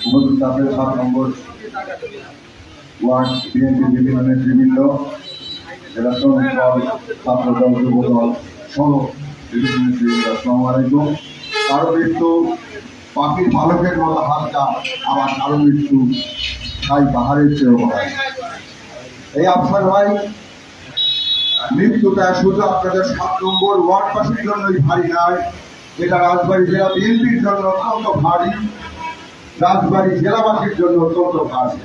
আছেন সাত নম্বর word, BNP বিভিন্ন নেতৃবৃন্দ জেলা শ্রমিক দল, ছাত্র দল, যুব দল সহ বিভিন্ন নেতৃবৃন্দ আসসালামু আলাইকুম। কারও মৃত্যু পাখির পালকের মতো হাতটা আবার কারও মৃত্যু তাই পাহাড়ের চেয়েও হয় এই আফসার ভাই, মৃত্যুটা শুধু আপনাদের সাত নম্বর ওয়ার্ড ওয়ার্ডবাসীর জন্যই ভারী নয়, এটা রাজবাড়ী জেলা বিএনপির জন্য অত্যন্ত ভারী। রাজবাড়ী জেলাবাসীর জন্য অত্যন্ত ভারী।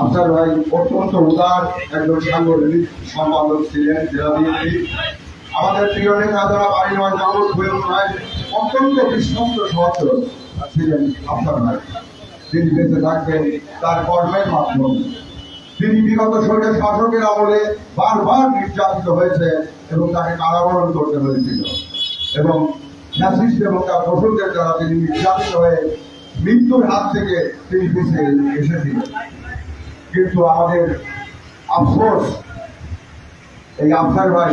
আফসার ভাই অত্যন্ত উদার একজন সাংগঠনিক সম্পাদক ছিলেন, জেলা বিএনপি। আমাদের প্রিয় নেতা যারা বাড়ি নয় জামুল হয়ে ভাই অত্যন্ত বিশ্বস্ত সহচর ছিলেন আফসার ভাই। তিনি বেঁচে থাকবেন তার কর্মের মাধ্যমে। তিনি বিগত সরকার শাসকের আমলে বারবার নির্যাতিত হয়েছে এবং তাকে কারাবরণ করতে হয়েছিল। এবং ফ্যাসিস্ট এবং তার দোষকদের দ্বারা তিনি নির্যাতিত হয়ে মৃত্যুর হাত থেকে তিনি পিছিয়ে এসেছিলেন কিন্তু আমাদের আফসোস, এই আফসার ভাই,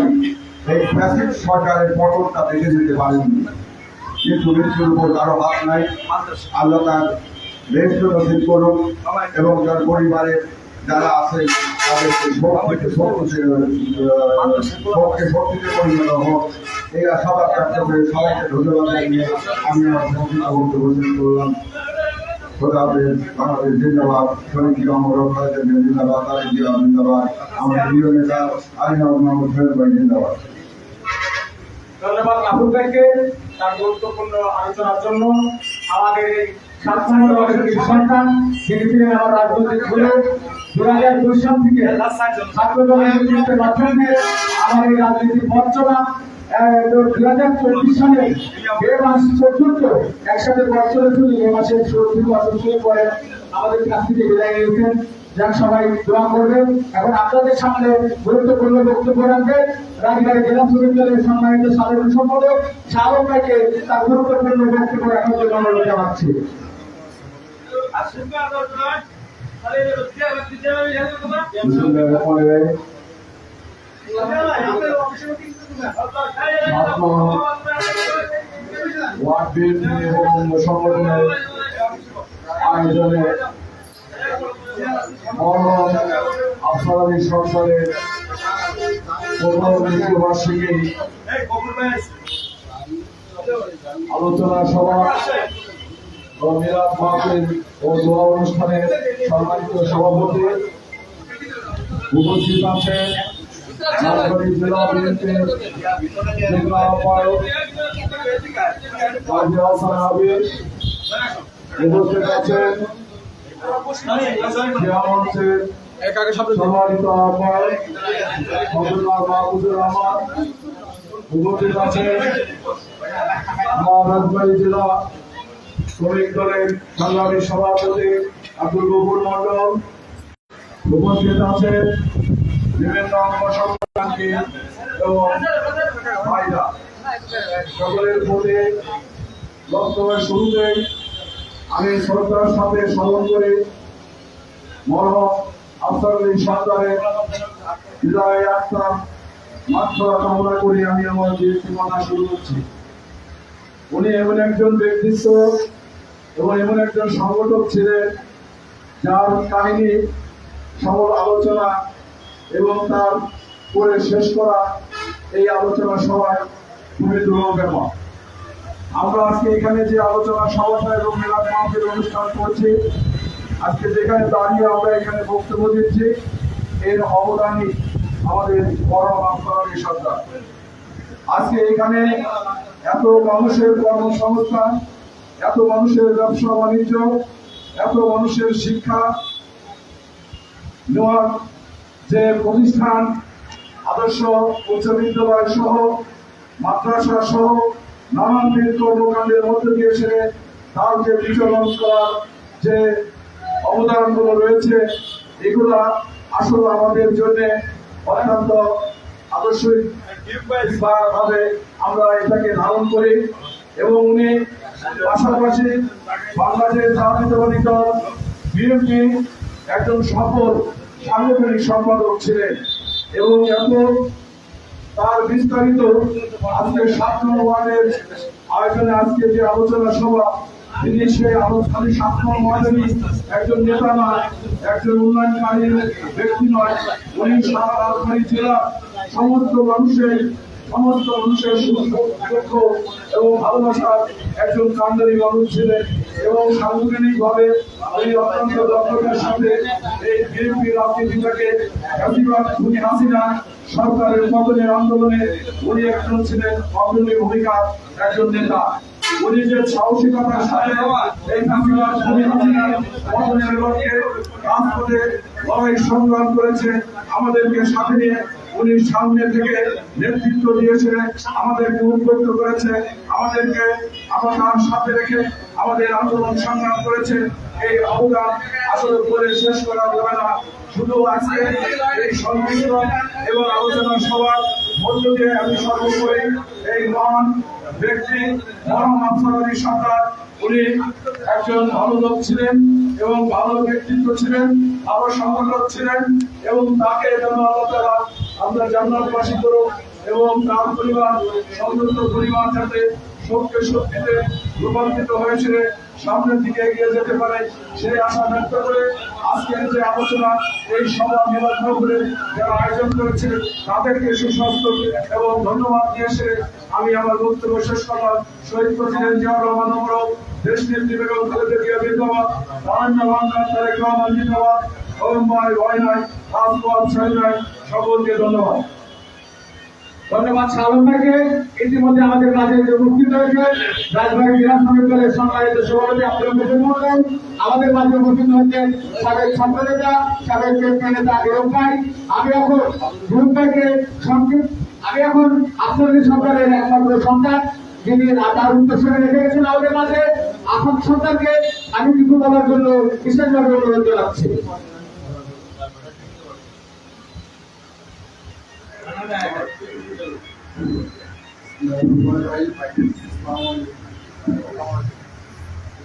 এই ফ্যাসিস্ট সরকারের পতনটা দেখে যেতে পারেননি। কিন্তু মৃত্যুর উপর কারও হাত নাই। আল্লাহ তার নসিব করুন এবং তার পরিবারের যারা আছে তাদেরকে আহ, শক্তিতে শক্তিতে পরিণত হোক। সবাইকে ধন্যবাদ জানিয়ে আমি আমার সংক্ষিপ্ত বক্তব্য করলাম। খোদা হাফেজ জিন্দাবাদ। শহীদ অমর জিন্দাবাদ তারেক জিন্দাবাদ। আমার প্রিয় নেতা আইন মোহাম্মদ সোহেল ভাই জিন্দাবাদ। ধন্যবাদ রাহুল ভাইকে তার গুরুত্বপূর্ণ আলোচনার জন্য। আমাদের এই রাজনৈতিক সন্তান আমার থেকে একসাথে সবাই এখন আপনাদের সামনে গুরুত্বপূর্ণ বক্তব্য রাখবেন রাজবাড়ী জেলা দলের সম্মানিত সাধারণ সম্পাদক শাহরুখ তার গুরুত্বপূর্ণ বক্তব্য রাখার জন্য অনুরোধ জানাচ্ছি। বিসমুল্লাহির রহমানির রহিম ওয়ার্ড এবং সংগঠনের আয়োজনে সরকারের মৃত্যুবার্ষিকী আলোচনা সভা ও মিলাদ ও দোয়া অনুষ্ঠানের সম্মানিত সভাপতি উপস্থিত আছেন জেলা বিএনপির জেলা আহ্বায়ক কাজী হাসান হাবিব উপস্থিত আছেন সম্মানিত আহ্বায়ক মজুমদার মাহবুবুর রহমান উপস্থিত আছেন। আমার রাজবাড়ী জেলা শ্রমিক দলের সংগ্রামী সভাপতি আব্দুল গফুর মন্ডল উপস্থিত আছেন বিভিন্ন এবং ভাইরা। সকলের প্রতি বক্তব্যের শুরুতেই আমি শ্রদ্ধার সাথে স্মরণ করি মরহম আফসার আলী সরকারের হৃদয় আত্মা। মাত্র কামনা করি, আমি আমার সীমানা শুরু করছি। উনি এমন একজন ব্যক্তিত্ব এবং এমন একজন সংগঠক ছিলেন যার কাহিনী সকল আলোচনা এবং তার করে শেষ করা এই আলোচনা সভায় খুবই দুর্লভ আমরা আজকে এখানে যে আলোচনা সভাটা এবং মেলাদ মাহফিল অনুষ্ঠান করছি, আজকে যেখানে দাঁড়িয়ে আমরা এখানে বক্তব্য দিচ্ছি, এর অবদানই আমাদের বড় আফসারি সরকার। আজকে এখানে এত মানুষের কর্মসংস্থান এত মানুষের ব্যবসা বাণিজ্য এত মানুষের শিক্ষা নেওয়ার যে প্রতিষ্ঠান আদর্শ উচ্চ বিদ্যালয় সহ মাদ্রাসা সহ নানানবিধ কর্মকাণ্ডের মধ্যে দিয়ে সে তার যে বিচরণ করার যে অবদানগুলো রয়েছে এগুলা আসলে আমাদের জন্য অত্যন্ত ভাবে আমরা এটাকে ধারণ করি এবং উনি পাশাপাশি বাংলাদেশ জাতীয়তাবাদী বিএনপি একজন সফল সাংগঠনিক সম্পাদক ছিলেন এবং এত তার বিস্তারিত আজকে সাত নম্বর ওয়ার্ডের আয়োজনে আজকে যে আলোচনা সভা, তিনি সেই আলোচনী স্বপ্ন মহাজনী একজন নেতা নয়, একজন উন্নয়নকারী ব্যক্তি নয়। উনি সারা রাজবাড়ী জেলা সমস্ত মানুষের সমস্ত মানুষের দুঃখ এবং ভালোবাসার একজন কান্দারি মানুষ ছিলেন এবং উনি অত্যন্ত দক্ষতার সাথে এই বিএনপি রাজনীতিটাকে হাসিনা সরকারের পতনের আন্দোলনে উনি একজন ছিলেন অগ্রণী ভূমিকার একজন নেতা। উনি যে সাহসিকতার সাথে এই ফাঁসিবাদ খুনি হাসিনার পতনের লক্ষ্যে রাজপথে লড়াই সংগ্রাম করেছে, আমাদেরকে সাথে নিয়ে উনি সামনে থেকে নেতৃত্ব দিয়েছে আমাদেরকে উদ্বুদ্ধ করেছে, আমাদেরকে আমার সাথে রেখে আমাদের আন্দোলন সংগ্রাম করেছে। এই অবদান আসলে বলে শেষ করা যাবে না। শুধু আজকে এই সংক্ষিপ্ত এবং আলোচনা সভার মধ্য দিয়ে আমি সর্বোপরি এই মহান ব্যক্তি মহান আফসার সরকার, উনি একজন ভালো লোক ছিলেন এবং ভালো ব্যক্তিত্ব ছিলেন, ভালো সংগঠক ছিলেন এবং তাকে যেন আল্লাহ তাআলা আমরা জান্নাতবাসী করুক এবং তার পরিবার, সমৃদ্ধ পরিবার যাতে শোককে শক্তিতে রূপান্তরিত হয়েছে, সামনের দিকে এগিয়ে যেতে পারে, সেই আশা ব্যক্ত করে আজকের যে আলোচনা, এই সভা নিবন্ধ করে যারা আয়োজন করেছে, তাদেরকে সুস্বাস্থ্য এবং ধন্যবাদ দিয়ে এসে আমি আমার বক্তব্য শেষ করলাম। শহীদ প্রেসিডেন্ট জিয়াউর রহমান অমরক দেশ নেত্রী বেগম খালেদা জিয়া জিন্দাবাদ তারান্না বাংলা তারেক রহমান জিন্দাবাদ ওম ভাই ছয় নাই। সকলকে ধন্যবাদ ধন্যবাদ ভাইকে। ইতিমধ্যে আমাদের যে উপস্থিত দলের সংগ্রামিত সভাপতি আমাদের মাঝে উপস্থিত হচ্ছেন সাবেক সাবেক নেতা এরম ভাই। আমি এখন রুম ভাইকে সংক্ষিপ্ত আমি এখন আপনাদের সরকারের একমাত্র সন্তান, যিনি তার উদ্দেশ্যে রেখে গেছেন আমাদের মাঝে। এখন সরকারকে আমি কিছু বলার জন্য বিশেষভাবে অনুরোধ জানাচ্ছি।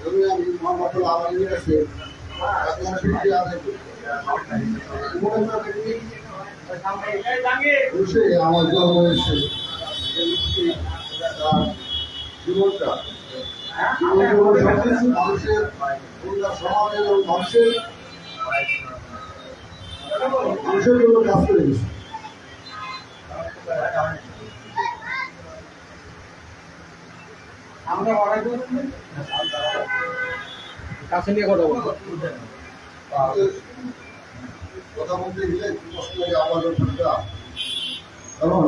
আমি মোহাম্মদ হয়েছে মানুষের সমাজ এবং মানুষের মানুষের জন্য কাজ করে গেছে আমরা অনেক কাছে নিয়ে কথা বলব। আমাদের কথা বলতে গেলে কষ্ট লাগে আমারও কারণ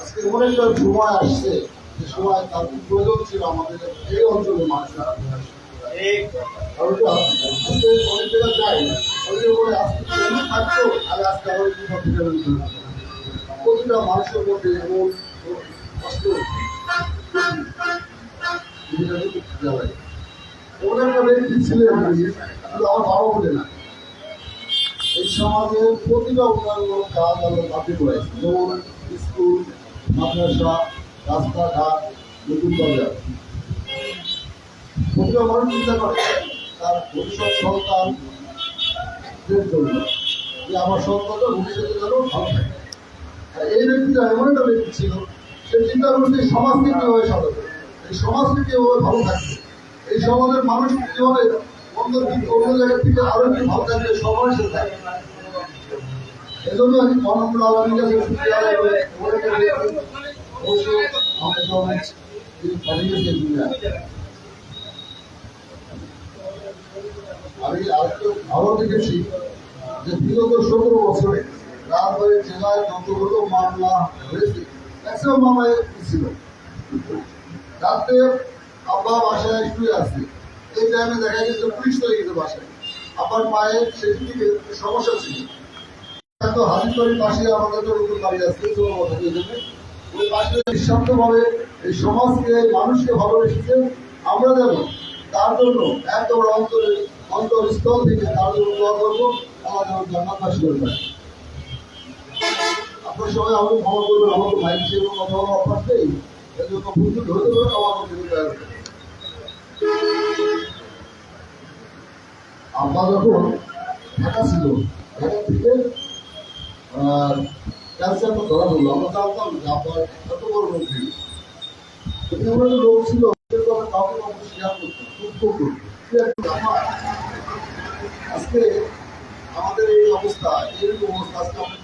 আজকে এমন সময় আসছে যে সময় তার প্রয়োজন ছিল আমাদের এই অঞ্চলের মানুষের অনেক জায়গায় যাই অনেকে থাকতো আর আজকে থেকে প্রতিটা মানুষের মধ্যে এমন কষ্ট। নতুন বাজার প্রতিটা মানুষ চিন্তা করে তার ভবিষ্যৎ সন্তান যে আমার সন্তানটা ভবিষ্যতে ভালো থাকে এই ব্যক্তিটা এমন একটা ব্যক্তি ছিল সে চিন্তা করছে সমাজকে কীভাবে সাজাবে? এই সমাজকে কীভাবে ভালো থাকবে? এই সমাজের মানুষ কীভাবে অন্য থেকে আরও ভালো থাকবে, সবার সাথে থাকবে। আমি আরেকটু ভালো দেখেছি যে বিগত সতেরো বছরে রাজবাড়ী জেলায় যতগুলো মামলা হয়েছে ছিল। রাত্রে আব্বা বাসায় শুয়ে এই টাইমে দেখা গেছে পুলিশ চলে গেছে বাসায়। মায়ের থেকে সমস্যা ছিল। হাজিরবাড়ির পাশে আমাদের তো নতুন বাড়ি আছে ছোট কথা ওই পাশে নিঃস্বার্থভাবে এই সমাজকে মানুষকে ভালোবেসেছে। আমরা যেন তার জন্য এত বড় অন্তরে অন্তরস্থল থেকে তার জন্য দোয়া করব। জান্নাতবাসী হয়ে যায় আপনার সবাই আমাকে ক্ষমা করবেন, আমাকে মাইক হিসেবে কথা বলা অভ্যাস নেই। এর জন্য ভুল ধরতে পারেন আমার আব্বা যখন ঢাকা ছিল, ঢাকা থেকে ক্যান্সারটা ধরা পড়ল। আমরা জানতাম যে আব্বার এত বড় রোগ। ছিল খুব আজকে আমাদের এই অবস্থা এরকম অবস্থা, আজকে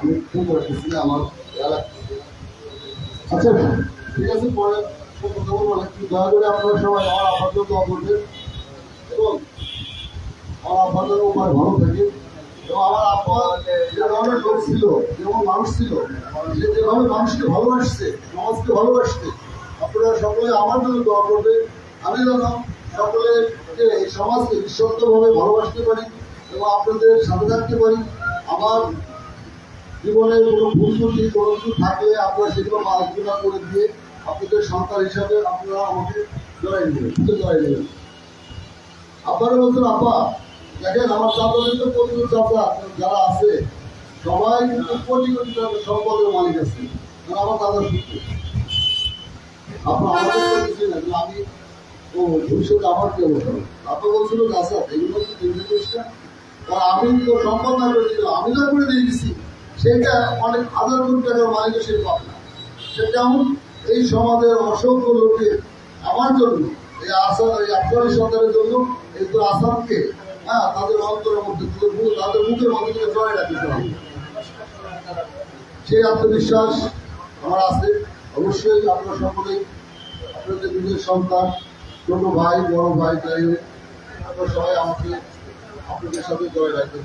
আমি খুব রাখতেছি আমার এলাকা আচ্ছা ঠিক আছে, পরে কথা বলব। না। একটু দয়া করে আপনারা সবাই আমার আপাতত দোয়া করবেন। এবং আমার আপাতত উপায় ভালো থাকে। এবং আমার আপা যে ধরনের লোক ছিল, যেমন মানুষ ছিল, সে যেভাবে মানুষকে ভালোবাসছে, সমাজকে ভালোবাসছে, আপনারা সকলে আমার জন্য দোয়া করবে আমি যেন সকলে যে সমাজকে নিঃশব্দভাবে ভালোবাসতে পারি এবং আপনাদের সাথে থাকতে পারি। আমার জীবনে কোনো ভুল ত্রুটি কোনো কিছু থাকলে আপনারা সেগুলো মার্জনা করে দিয়ে আপনাদের সন্তান হিসাবে আপনারা আমাকে জড়াই দেবেন জড়াই দেবেন। আপনারা বলছেন আপা, দেখেন আমার তো প্রচুর যারা আছে, সবাই কিন্তু কোটি কোটি টাকা সম্পদের মালিক আছে আমার দাদা আপনার আমাদের না আমি, ও, ভবিষ্যতে আমার কি অবস্থা? বলছিল আচ্ছা এগুলো আমি তো সম্পদ না করে দিলাম আমি যা করে দিয়ে দিছি সেটা অনেক হাজার কোটি টাকার মালিক সে পাবে সেটা এই সমাজের অসংখ্য লোকের আমার জন্য, এই আসাদ, এই আফগানি সরকারের জন্য এই তো আসামকে হ্যাঁ তাদের অন্তরের মধ্যে তাদের মুখের মধ্যে জয় রাখতে হবে। সেই আত্মবিশ্বাস আমার আছে। অবশ্যই আপনারা সকলেই, আপনাদের নিজের সন্তান, ছোট ভাই, বড় ভাই হোক আপনারা সবাই আমাকে আপনাদের সাথে জয় রাখবেন।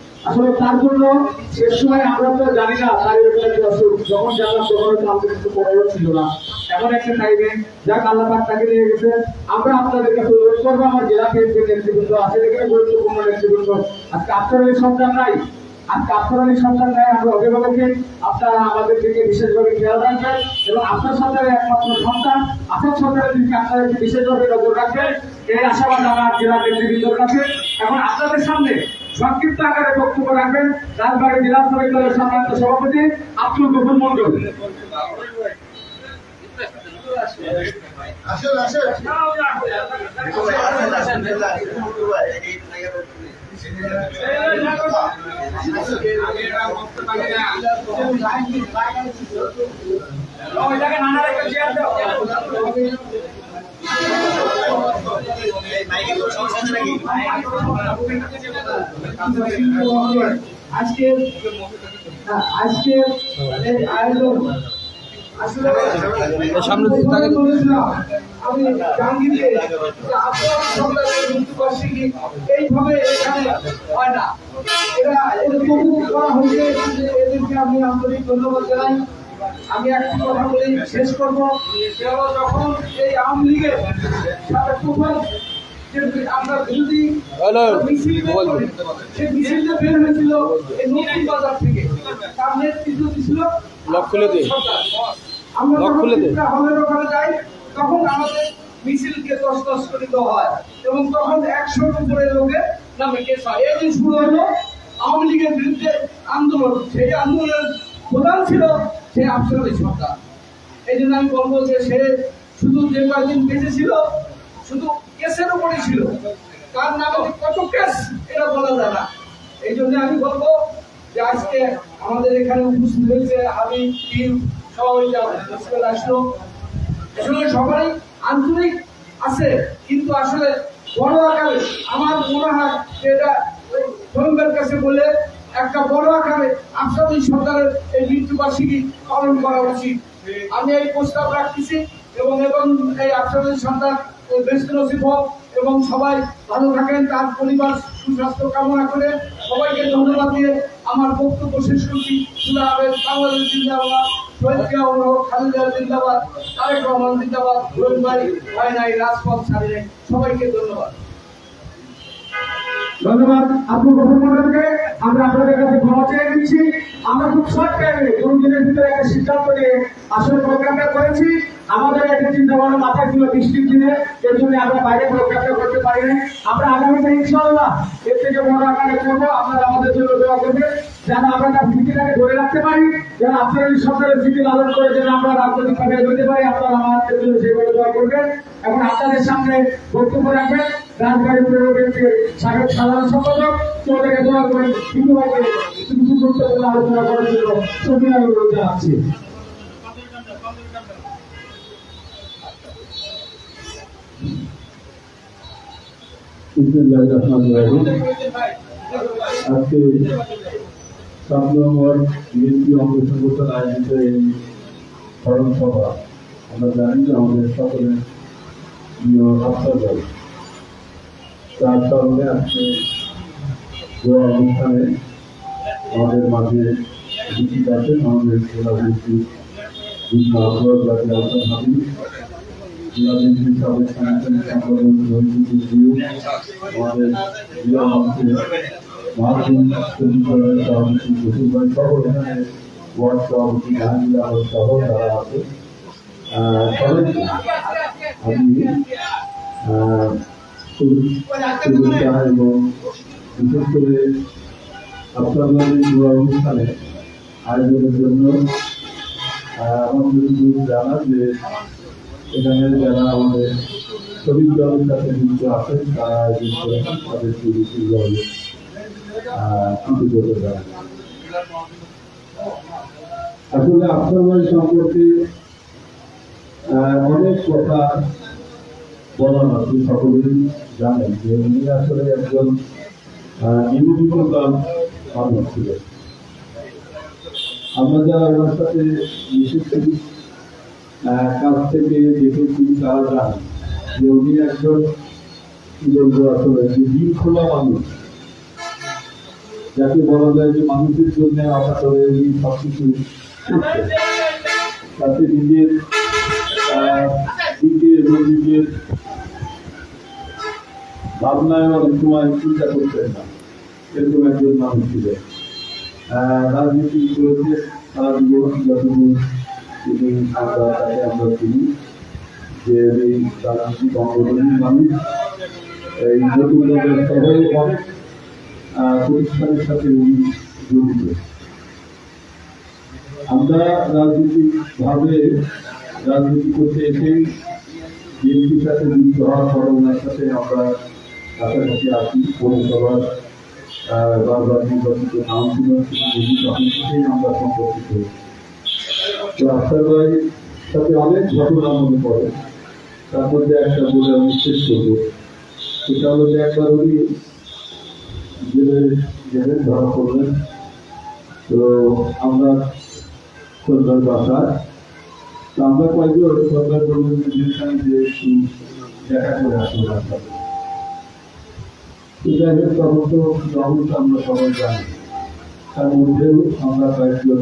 আসলে তার জন্য শেষ সময় আমরা তো জানি না তার একটা অসুখ। যখন জানলাম তখন হয়তো আমাদের একটু বড় ছিল না। এমন একটা টাইমে যাক, আল্লাহ পাক তাকে নিয়ে গেছে। আমরা আপনাদের কাছে অনুরোধ করব, আমার জেলা কেন্দ্রের নেতৃবৃন্দ আছে এখানে গুরুত্বপূর্ণ নেতৃবৃন্দ। আজকে আপনার এই সন্তান নাই। আজকে আপনার সন্তান নাই, আমরা অভিভাবককে আপনারা আমাদের দিকে বিশেষভাবে খেয়াল রাখবেন। এবং আপনার সন্তানের একমাত্র সন্তান, আপনার সন্তানের দিকে আপনারা একটু বিশেষভাবে নজর রাখবেন। এই আশাবাদ আমার জেলা নেতৃবৃন্দর কাছে। এখন আপনাদের সামনে সংক্ষিপ্ত আকারে বক্তব্য রাখবেন। রাজবাড়ী জেলা শ্রমিক দলের সম্মানিত সভাপতি আব্দুল গফুর মন্ডল ওইটাকে নানা রেখে চেয়ার দাও। সামনে। আমি এদেরকে আমি ধন্যবাদ কথা বলে শেষ করব যখন এই আওয়ামী লীগের সাথে আমরা বিরোধী। সেই মিছিলটা বের হয়েছিল নতুন বাজার থেকে তার নেতৃত্ব দিছিল লক। সরকার। আমরা লক খুলে হলের ওখানে যাই তখন আমাদের মিছিলকে দশ করে হয় এবং তখন একশোর উপরে লোকের নামে হয় আওয়ামী লীগের বিরুদ্ধে আন্দোলন সেই আন্দোলনের প্রধান ছিল সে আফসার আলী সরকার এই জন্য আমি বলব যে সে শুধু যে কয়েকদিন বেঁচে ছিল শুধু কেসের উপরেই ছিল। কার নামে কত কেস? এটা বলা যায় না। এই জন্য আমি বলব যে আজকে আমাদের এখানে উপস্থিত হয়েছে আমি টিম সহযোগিতা আসলো। আসলে সবাই আন্তরিক আছে, কিন্তু আসলে বড় আকারে আমার মনে হয় যে এটা ধর্মের কাছে বলে একটা বড় আকারে আফসাদি সরকারের এই মৃত্যুবার্ষিকী পালন করা উচিত। আমি এই প্রস্তাব রাখতেছি এবং এবং এই আফসারের সন্তান এবং সবাই ভালো থাকেন, তার পরিবার সুস্বাস্থ্য কামনা করে সবাইকে ধন্যবাদ দিয়ে আমার বক্তব্য শেষ করছি। সবাইকে ধন্যবাদ। ধন্যবাদ। আমরা আপনাদের কাছে নিচ্ছি। আমরা খুব শর্ট টাইমে ভিতরে একটা সিদ্ধান্ত নিয়ে আসলে প্রোগ্রামটা করেছি। আমাদের একটা চিন্তা ভাবনা মাথায় ছিল বৃষ্টির দিনে, এর জন্য আমরা বাইরে প্রোগ্রামটা করতে পারি না আমরা আগামীতে ইনশাআল্লাহ এর থেকে বড় আকারে করব। আপনারা আমাদের জন্য দোয়া করবেন, যেন আমরা তার ভীতিটাকে ধরে রাখতে পারি, যেন আপনারা সরকারের ভীতি লালন করে যেন আমরা রাজনৈতিক ভাবে এগোতে পারি। আপনারা আমাদের জন্য সেভাবে দোয়া করবেন। এবং আপনাদের সামনে বক্তব্য রাখবেন। রাজবাড়ি পৌরবেন্দ্রের সাবেক সাধারণ সম্পাদক। চৌধুরী দোয়া করেন কিছু গুরুত্বপূর্ণ আলোচনা করার জন্য সবিনয় অনুরোধ জানাচ্ছি। আজকে সাত নম্বর বিএনপি অঙ্গ সংগঠন আয়োজিত এই স্মরণ সভা আমরা জানি যে আমাদের সকলের প্রিয় আফসার তার স্মরণে আজকে গোয়া অনুষ্ঠানে আমাদের মাঝে উপস্থিত আছেন আমাদের জেলা বিএনপি সভাপতি ভাই সহ যারা আছে আমি শুভেচ্ছা এবং বিশেষ করে আপনাদের অনুষ্ঠানে আয়োজনের জন্য যদি জানা যে এখানে যারা আমাদের শরীর দলের সাথে যুক্ত আছেন তারা আয়োজন করেছেন তাদেরকে বিশেষভাবে আহ, কৃতজ্ঞতা জানাই আসলে আফসার ভাই সম্পর্কে অনেক কথা বলার আছে সকলেই জানেন যে উনি আসলে একজন আহ, নিবেদিততার মানুষ ছিলেন। আমরা যারা ওনার সাথে আহ, কাছ থেকে দেখেছি তারা জানে যে উনি একজন কি আসলে যে দিন খোলা মানুষ। যাকে বলা যায় যে মানুষের জন্য অকাতরে উনি সবকিছু করতেন তাতে নিজের দিকে এবং নিজের ভাবনায় অনেক সময় চিন্তা করতেন না। এরকম একজন মানুষ ছিলেন। রাজনীতি করেছে সারা জীবন তিনি আমরা তাকে আমরা চিনি যে এই রাজনীতিক অঙ্গনের মানুষ এই নতুন দলের অনেক প্রতিষ্ঠানের সাথে উনি জড়িত আমরা রাজনৈতিক ভাবে রাজনীতি করতে এসেই বিএনপির সাথে যুক্ত হওয়ার পর ওনার সাথে আমরা কাছাকাছি আছি, পৌরসভার বারবার নির্বাচিত কাউন্সিলর আমরা সম্পর্কিত। ভাই সাথে অনেক ঘটনা মনে পড়ে। তার মধ্যে একটা বলে আমি শেষ করব। সেটা হলো যে একবার উনি জেলে ধরা পড়লেন। তো আমরা সন্ধ্যার বাসায় তো আমরা কয়েকজন সন্ধ্যার বললেন যে দেখা করে আসব ওনার সাথে তো যাই হোক তখন তো আমরা সবাই জানি। তার মধ্যেও আমরা কয়েকজন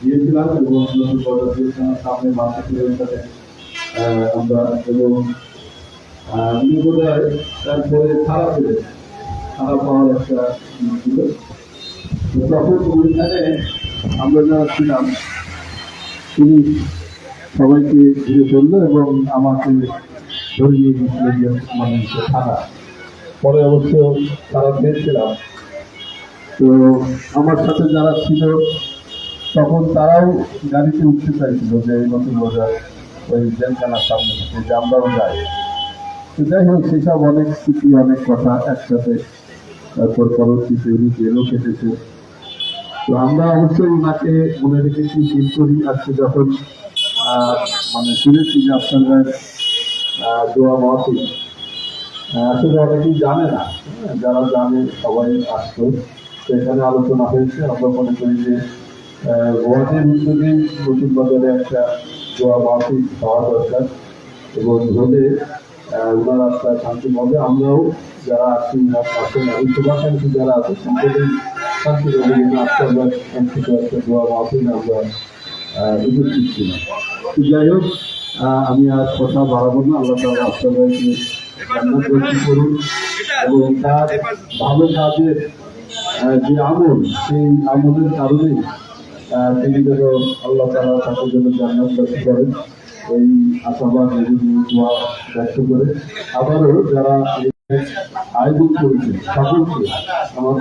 গিয়েছিলাম এবং নতুন পদক্ষেপ সামনে মাথা ছিলেন সাথে আমরা এবং উনি তারপরে ছাড়া পেলেন ছাড়া পাওয়ার একটা ছিল। তখন আমরা যারা ছিলাম, তিনি সবাইকে ঘিরে ধরলো এবং আমাকে ধরে নিয়ে গেছিলেন মানে পরে অবশ্য তারা পেয়েছিলাম। তো আমার সাথে যারা ছিল তখন তারাও গাড়িতে উঠতে চাইছিল যে এই নতুন বাজার ওই জেলখানার সামনে থেকে যে আমরাও যাই। তো যাই হোক সেসব অনেক স্মৃতি অনেক কথা একসাথে তারপর পরবর্তীতে উনি জেলও কেটেছে তো আমরা অবশ্যই ওনাকে মনে রেখেছি ফিল করি। আজকে যখন মানে শুনেছি যে আপনার দোয়া মহাতি আসলে অনেকেই জানে না হ্যাঁ, যারা জানে সবাই আসতো। তো এখানে আলোচনা হয়েছে। আমরা মনে করি যে গোয়াদের উদ্যোগে নতুন বাজারে একটা দোয়া মাহফিল হওয়া দরকার এবং হলে ওনার আত্মার শান্তি হবে আমরাও যারা আছি ওনার পাশে এই শুভাকাঙ্ক্ষী যারা আছে সকলেই শান্তি হবে এবং আত্মার শান্তি একটা আমরা ছিলাম। তো যাই হোক আমি আর কথা বাড়াবো না। আল্লাহ তালা করুন এবং তার ভালো কাজের যে আমল সেই আমলের কারণে আহ, তিনি যেন আল্লাহ তালা তাকে যেন জান্নাত নসিব করেন। এই আশাবাদ দোয়া ব্যক্ত করে। আবারও যারা আয়োজন করেছে সকলকে আমার